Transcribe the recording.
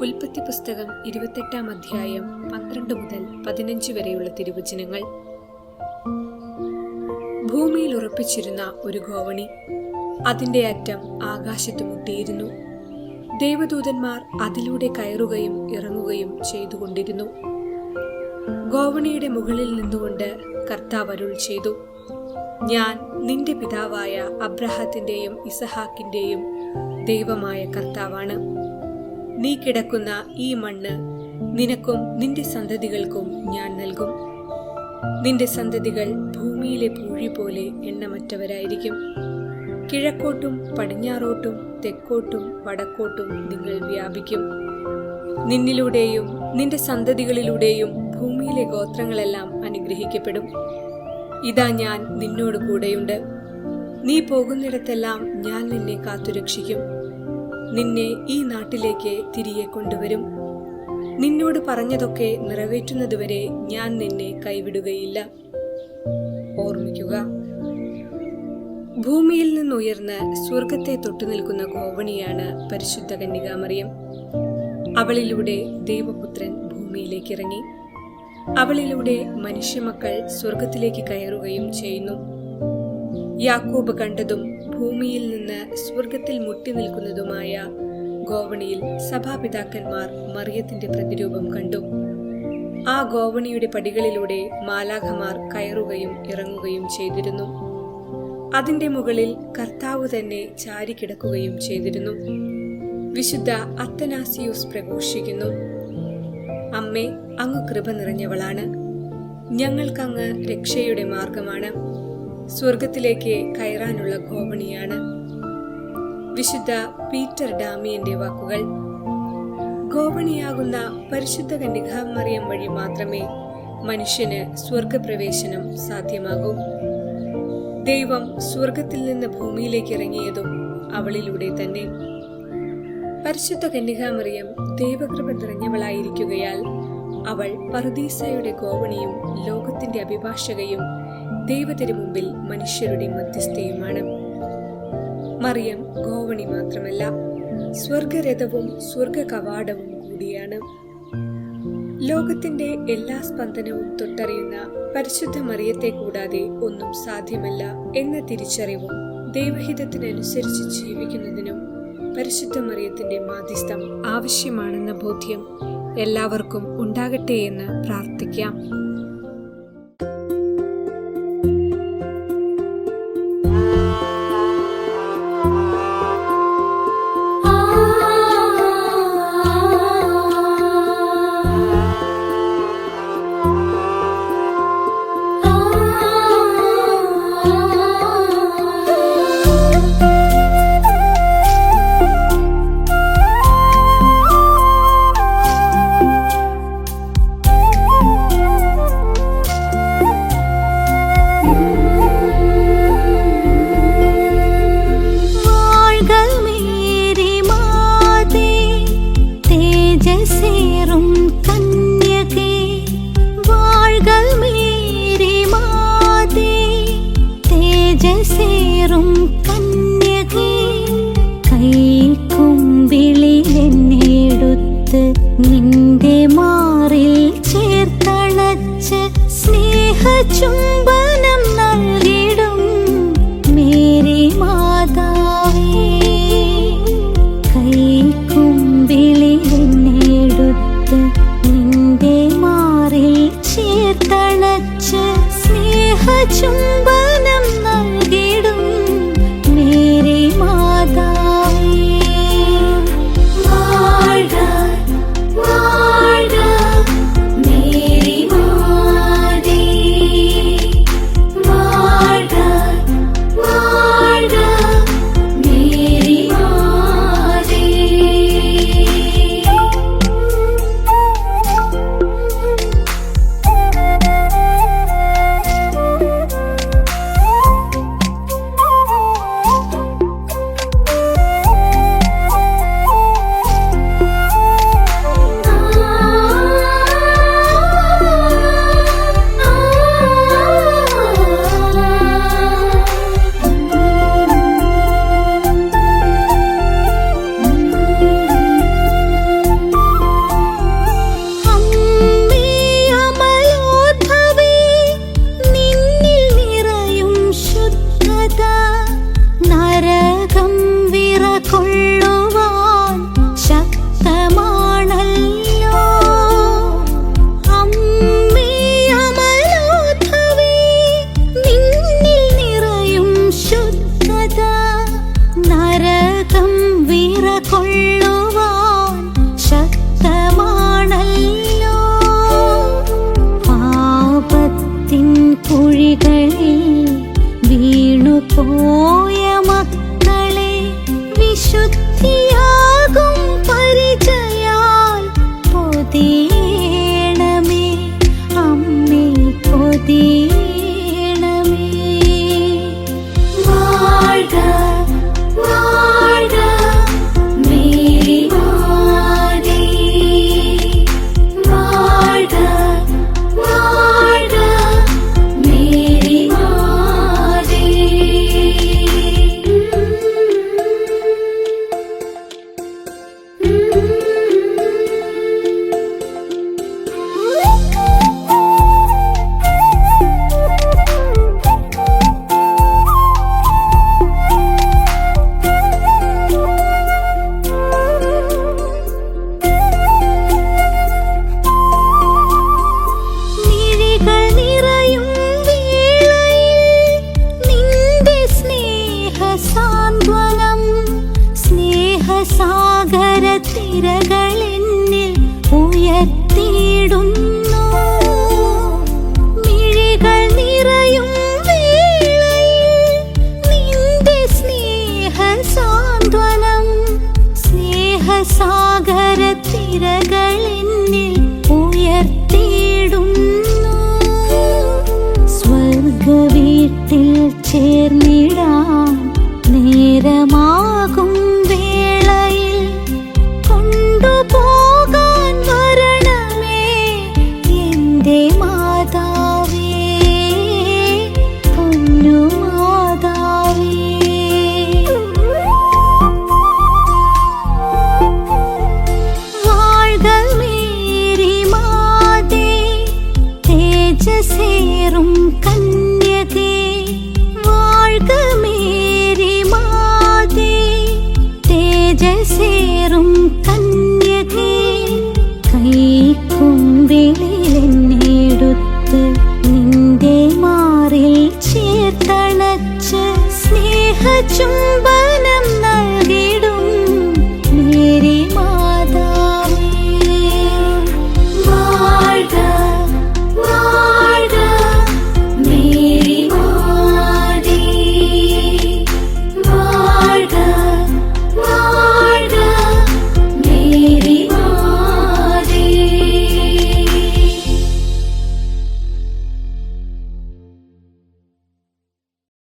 ഉൽപ്പത്തി പുസ്തകം ഇരുപത്തെട്ടാം അധ്യായം പന്ത്രണ്ട് മുതൽ പതിനഞ്ച് വരെയുള്ള തിരുവചനങ്ങൾ. ഭൂമിയിൽ ഉറപ്പിച്ചിരുന്ന ഒരു ഗോവണി അതിന്റെ അറ്റം ആകാശത്ത് മുട്ടിയിരുന്നു. ദേവദൂതന്മാർ അതിലൂടെ കയറുകയും ഇറങ്ങുകയും ചെയ്തുകൊണ്ടിരുന്നു. ഗോവണിയുടെ മുകളിൽ നിന്നുകൊണ്ട് കർത്താവ് അരുൾ ചെയ്തു ഞാൻ നിന്റെ പിതാവായ അബ്രഹത്തിന്റെയും ഇസഹാക്കിന്റെയും ദൈവമായ കർത്താവാണ്. നീ കിടക്കുന്ന ഈ മണ്ണ് നിനക്കും നിന്റെ സന്തതികൾക്കും ഞാൻ നൽകും. നിന്റെ സന്തതികൾ ഭൂമിയിലെ പൂഴി പോലെ എണ്ണമറ്റവരായിരിക്കും. കിഴക്കോട്ടും പടിഞ്ഞാറോട്ടും തെക്കോട്ടും വടക്കോട്ടും നിങ്ങൾ വ്യാപിക്കും. നിന്നിലൂടെയും നിന്റെ സന്തതികളിലൂടെയും ഭൂമിയിലെ ഗോത്രങ്ങളെല്ലാം അനുഗ്രഹിക്കപ്പെടും. ഇതാ ഞാൻ നിന്നോട് കൂടെയുണ്ട് നീ പോകുന്നിടത്തെല്ലാം ഞാൻ നിന്നെ കാത്തുരക്ഷിക്കും. നിന്നെ ഈ നാട്ടിലേക്ക് തിരികെ കൊണ്ടുവരും. നിന്നോട് പറഞ്ഞതൊക്കെ നിറവേറ്റുന്നതുവരെ ഞാൻ നിന്നെ കൈവിടുകയില്ല. ഓർമ്മിക്കുക. ഭൂമിയിൽ നിന്നുയർന്ന് സ്വർഗത്തെ തൊട്ടുനിൽക്കുന്ന ഗോവണിയാണ് പരിശുദ്ധ കന്യകാമറിയം. അവളിലൂടെ ദൈവപുത്രൻ ഭൂമിയിലേക്ക് ഇറങ്ങി അവളിലൂടെ മനുഷ്യമക്കൾ സ്വർഗത്തിലേക്ക് കയറുകയും ചെയ്യുന്നു. യാക്കോബ് കണ്ടതും ഭൂമിയിൽ നിന്ന് സ്വർഗത്തിൽ മുട്ടി നിൽക്കുന്നതുമായ ഗോവണിയിൽ സഭാപിതാക്കന്മാർ മറിയത്തിന്റെ പ്രതിരൂപം കണ്ടു. ആ ഗോവണിയുടെ പടികളിലൂടെ മാലാഖമാർ കയറുകയും ഇറങ്ങുകയും ചെയ്തിരുന്നു. അതിന്റെ മുകളിൽ കർത്താവ് തന്നെ ചാരിക്കിടക്കുകയും ചെയ്തിരുന്നു. വിശുദ്ധ അത്തനാസിയൂസ് പ്രഘോഷിക്കുന്നു. അമ്മേ അങ്ങ് കൃപ നിറഞ്ഞവളാണ്. ഞങ്ങൾക്കങ്ങ് രക്ഷയുടെ മാർഗമാണ്. സ്വർഗത്തിലേക്ക് കയറാനുള്ള ഗോപണിയാണ് വിശുദ്ധ പീറ്റർ ഡാമിയന്റെ വാക്കുകൾ. ഗോപണിയാകുന്ന പരിശുദ്ധ കന്യകാമറിയം വഴി മാത്രമേ മനുഷ്യന് സ്വർഗപ്രവേശനം സാധ്യമാകൂ. ദൈവം സ്വർഗത്തിൽ നിന്ന് ഭൂമിയിലേക്ക് ഇറങ്ങിയതും അവളിലൂടെ തന്നെ. പരിശുദ്ധ കന്യകാമറിയം ദൈവകൃപ നിറഞ്ഞവളായിരിക്കുകയാൽ അവൾ പറുദീസയുടെ ഗോവണിയും ലോകത്തിന്റെ അഭിഭാഷകയും ദൈവത്തിനു മുമ്പിൽ മനുഷ്യരുടെ മധ്യസ്ഥയുമാണ്. മറിയം ഗോവണി മാത്രമല്ല സ്വർഗരഥവും സ്വർഗ കവാടവും കൂടിയാണ്. ലോകത്തിന്റെ എല്ലാ സ്പന്ദനവും തൊട്ടറിയുന്ന പരിശുദ്ധ മറിയത്തെ കൂടാതെ ഒന്നും സാധ്യമല്ല എന്ന തിരിച്ചറിവും ദൈവഹിതത്തിനനുസരിച്ച് ജീവിക്കുന്നതിനും പരിശുദ്ധ മറിയത്തിന്റെ മാധ്യസ്ഥം ആവശ്യമാണെന്ന ബോധ്യം എല്ലാവർക്കും ഉണ്ടാകട്ടെ എന്ന് പ്രാർത്ഥിക്കാം. 不 ചേർന്ന് ചേർത്തണച്ച് സ്നേഹ ചുംബനം നൽകി